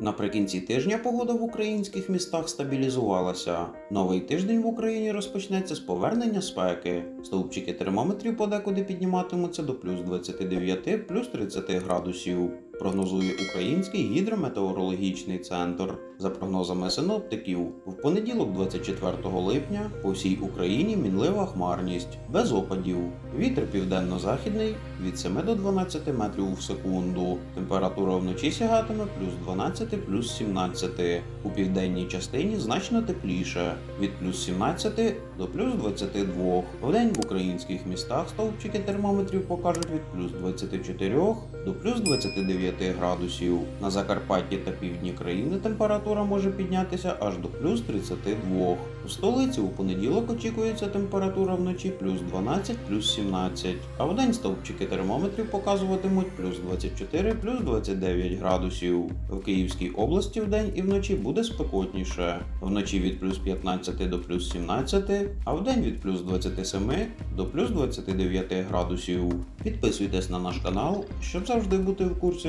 Наприкінці тижня погода в українських містах стабілізувалася. Новий тиждень в Україні розпочнеться з повернення спеки. Стовпчики термометрів подекуди підніматимуться до плюс 29, плюс 30 градусів. Прогнозує Український гідрометеорологічний центр. За прогнозами синоптиків, в понеділок, 24 липня, по всій Україні мінлива хмарність, без опадів. Вітер південно-західний від 7 до 12 метрів в секунду. Температура вночі сягатиме плюс 12, плюс 17. У південній частині значно тепліше від плюс 17 до плюс 22. Вдень в українських містах стовпчики термометрів покажуть від плюс 24 до плюс 29 градусів. На Закарпатті та півдні країни температура може піднятися аж до плюс 32. У столиці у понеділок очікується температура вночі плюс 12, плюс 17, а вдень стовпчики термометрів показуватимуть плюс 24, плюс 29 градусів. В Київській області вдень і вночі буде спекотніше. Вночі від плюс 15 до плюс 17, а вдень від плюс 27 до плюс 29 градусів. Підписуйтесь на наш канал, щоб завжди бути в курсі